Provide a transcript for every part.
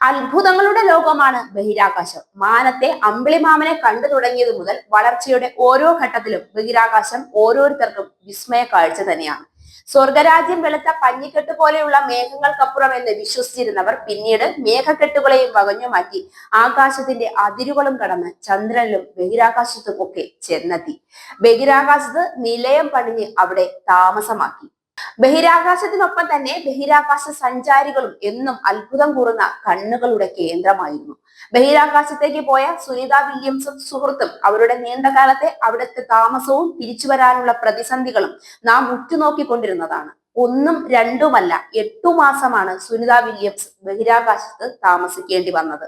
അത്ഭുതങ്ങളുടെ ലോകമാണ് ബഹിരാകാശം. മാനത്തെ അമ്പിളിമാമനെ കണ്ടു തുടങ്ങിയത് മുതൽ വളർച്ചയുടെ ഓരോ ഘട്ടത്തിലും ബഹിരാകാശം ഓരോരുത്തർക്കും വിസ്മയ കാഴ്ച തന്നെയാണ്. സ്വർഗരാജ്യം വെളുത്ത പഞ്ഞിക്കെട്ട് പോലെയുള്ള മേഘങ്ങൾക്കപ്പുറം എന്ന് വിശ്വസിച്ചിരുന്നവർ പിന്നീട് മേഘക്കെട്ടുകളെയും വകഞ്ഞു മാറ്റി ആകാശത്തിന്റെ അതിരുകളും കടന്ന് ചന്ദ്രനിലും ബഹിരാകാശത്തും ഒക്കെ ചെന്നെത്തി. ബഹിരാകാശത്ത് നിലയം പണിഞ്ഞ് അവിടെ താമസമാക്കി. ബഹിരാകാശത്തിനൊപ്പം തന്നെ ബഹിരാകാശ സഞ്ചാരികളും എന്നും അത്ഭുതം കൂറുന്ന കണ്ണുകളുടെ കേന്ദ്രമായിരുന്നു. ബഹിരാകാശത്തേക്ക് പോയ സുനിത വില്യംസും സുഹൃത്തും അവരുടെ നീണ്ടകാലത്തെ അവിടുത്തെ താമസവും തിരിച്ചു വരാനുള്ള പ്രതിസന്ധികളും നാം ഉറ്റുനോക്കിക്കൊണ്ടിരുന്നതാണ്. ഒന്നും രണ്ടുമല്ല എട്ടു മാസമാണ് സുനിത വില്യംസ് ബഹിരാകാശത്ത് താമസിക്കേണ്ടി വന്നത്.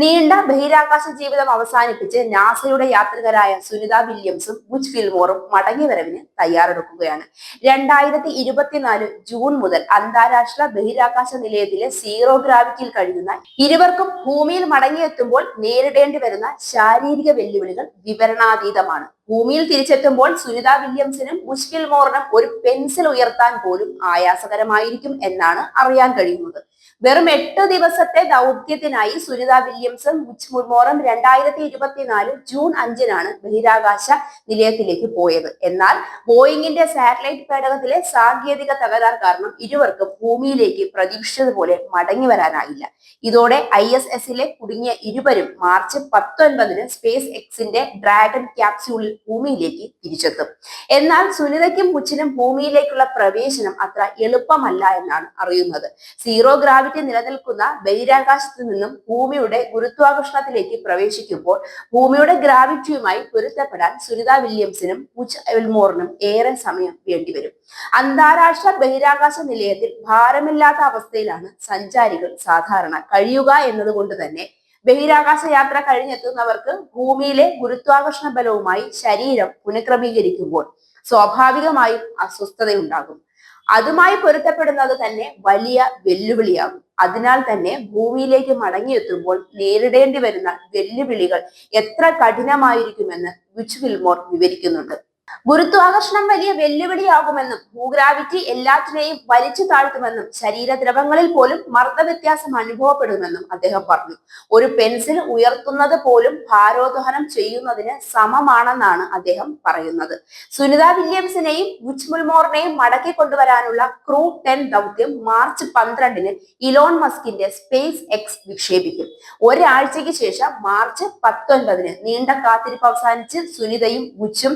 നീണ്ട ബഹിരാകാശ ജീവിതം അവസാനിപ്പിച്ച് നാസയുടെ യാത്രികരായ സുനിത വില്യംസും ബുച്ച് ഫിൽമോറും മടങ്ങിവരവിന് തയ്യാറെടുക്കുകയാണ്. രണ്ടായിരത്തി ഇരുപത്തിനാല് ജൂൺ മുതൽ അന്താരാഷ്ട്ര ബഹിരാകാശ നിലയത്തിലെ സീറോ ഗ്രാവിറ്റിയിൽ കഴിയുന്ന ഇരുവർക്കും ഭൂമിയിൽ മടങ്ങിയെത്തുമ്പോൾ നേരിടേണ്ടി വരുന്ന ശാരീരിക വെല്ലുവിളികൾ വിവരണാതീതമാണ്. ഭൂമിയിൽ തിരിച്ചെത്തുമ്പോൾ സുനിത വില്യംസിനും മുഷ്കിൽ മോറിനും ഒരു പെൻസിൽ ഉയർത്താൻ പോലും ആയാസകരമായിരിക്കും എന്നാണ് അറിയാൻ കഴിയുന്നത്. വെറും എട്ട് ദിവസത്തെ ദൗത്യത്തിനായി സുനിത വില്യംസൺ ബുച്ച് മുർമോറും രണ്ടായിരത്തി ഇരുപത്തിനാല് ജൂൺ അഞ്ചിനാണ് ബഹിരാകാശ നിലയത്തിലേക്ക് പോയത്. എന്നാൽ ബോയിങ്ങിന്റെ സാറ്റലൈറ്റ് പേടകത്തിലെ സാങ്കേതിക തകരാർ കാരണം ഇരുവർക്കും ഭൂമിയിലേക്ക് പ്രതീക്ഷിച്ചതുപോലെ മടങ്ങി വരാനായില്ല. ഇതോടെ ഐ എസ് എസിലെ കുടുങ്ങിയ ഇരുവരും മാർച്ച് പത്തൊൻപതിന് സ്പേസ് എക്സിന്റെ ഡ്രാഗൺ ക്യാപ്സ്യൂളിൽ ഭൂമിയിലേക്ക് തിരിച്ചെത്തും. എന്നാൽ സുനിതയ്ക്കും ബുച്ചിനും ഭൂമിയിലേക്കുള്ള പ്രവേശനം അത്ര എളുപ്പമല്ല എന്നാണ് അറിയുന്നത്. സീറോ ഗ്രാവിറ്റി നിലനിൽക്കുന്ന ബഹിരാകാശത്തു നിന്നും ഭൂമിയുടെ ഗുരുത്വാകർഷണത്തിലേക്ക് പ്രവേശിക്കുമ്പോൾ ഭൂമിയുടെ ഗ്രാവിറ്റിയുമായി പൊരുത്തപ്പെടാൻ സുനിത വില്യംസിനും ബുച്ച് എൽമോറിനും ഏറെ സമയം വേണ്ടിവരും അന്താരാഷ്ട്ര ബഹിരാകാശ നിലയത്തിൽ ഭാരമില്ലാത്ത അവസ്ഥയിലാണ് സഞ്ചാരികൾ സാധാരണ. കഴിയുക എന്നതുകൊണ്ട് തന്നെ ബഹിരാകാശ യാത്ര കഴിഞ്ഞെത്തുന്നവർക്ക് ഭൂമിയിലെ ഗുരുത്വാകർഷണ ബലവുമായി ശരീരം പുനഃക്രമീകരിക്കുമ്പോൾ സ്വാഭാവികമായും അസ്വസ്ഥതയുണ്ടാകും. അതുമായി പൊരുത്തപ്പെടുന്നത് തന്നെ വലിയ വെല്ലുവിളിയാകും. അതിനാൽ തന്നെ ഭൂമിയിലേക്ക് മടങ്ങിയെത്തുമ്പോൾ നേരിടേണ്ടി വരുന്ന വെല്ലുവിളികൾ എത്ര കഠിനമായിരിക്കുമെന്ന് വിച്ച് വിൽമോർ വിവരിക്കുന്നുണ്ട്. ഗുരുത്വാകർഷണം വലിയ വെല്ലുവിളിയാകുമെന്നും ഭൂഗ്രാവിറ്റി എല്ലാറ്റിനെയും വലിച്ചു താഴ്ത്തുമെന്നും ശരീരദ്രവങ്ങളിൽ പോലും മർദ്ദവ്യത്യാസം അനുഭവപ്പെടുമെന്നും അദ്ദേഹം പറഞ്ഞു. ഒരു പെൻസിൽ ഉയർത്തുന്നത് പോലും ഭാരോദ്വഹനം ചെയ്യുന്നതിന് സമമാണെന്നാണ് അദ്ദേഹം പറയുന്നത്. സുനിത വില്യംസിനെയും മുച്ച്മുൾമോറിനെയും മടക്കി കൊണ്ടുവരാനുള്ള ക്രൂ ടെൻ ദൗത്യം മാർച്ച് പന്ത്രണ്ടിന് ഇലോൺ മസ്കിന്റെ സ്പേസ് എക്സ് വിക്ഷേപിക്കും. ഒരാഴ്ചയ്ക്ക് ശേഷം മാർച്ച് പത്തൊൻപതിന് നീണ്ട കാത്തിരിപ്പ് അവസാനിച്ച് സുനിതയും ബുച്ചും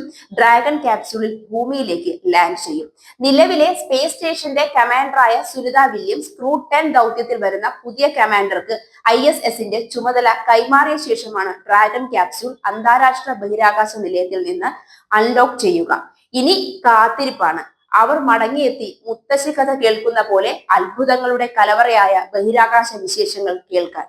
ഡ്രാഗൺ ക്യാപ്സ്യൂളിൽ ഭൂമിയിലേക്ക് ലാൻഡ് ചെയ്യും. നിലവിലെ സ്പേസ് സ്റ്റേഷന്റെ കമാൻഡറായ സുനിത വില്യംസ് ക്രൂ ടെൻ ദൗത്യത്തിൽ വരുന്ന പുതിയ കമാൻഡർക്ക് ഐ എസ് എസിന്റെ ചുമതല കൈമാറിയ ശേഷമാണ് ഡ്രാഗൺ ക്യാപ്സ്യൂൾ അന്താരാഷ്ട്ര ബഹിരാകാശ നിലയത്തിൽ നിന്ന് അൺലോക്ക് ചെയ്യുക. ഇനി കാത്തിരിപ്പാണ്. അവർ മടങ്ങിയെത്തി മുത്തശ്ശി കഥ കേൾക്കുന്ന പോലെ അത്ഭുതങ്ങളുടെ കലവറയായ ബഹിരാകാശ വിശേഷങ്ങൾ കേൾക്കാൻ.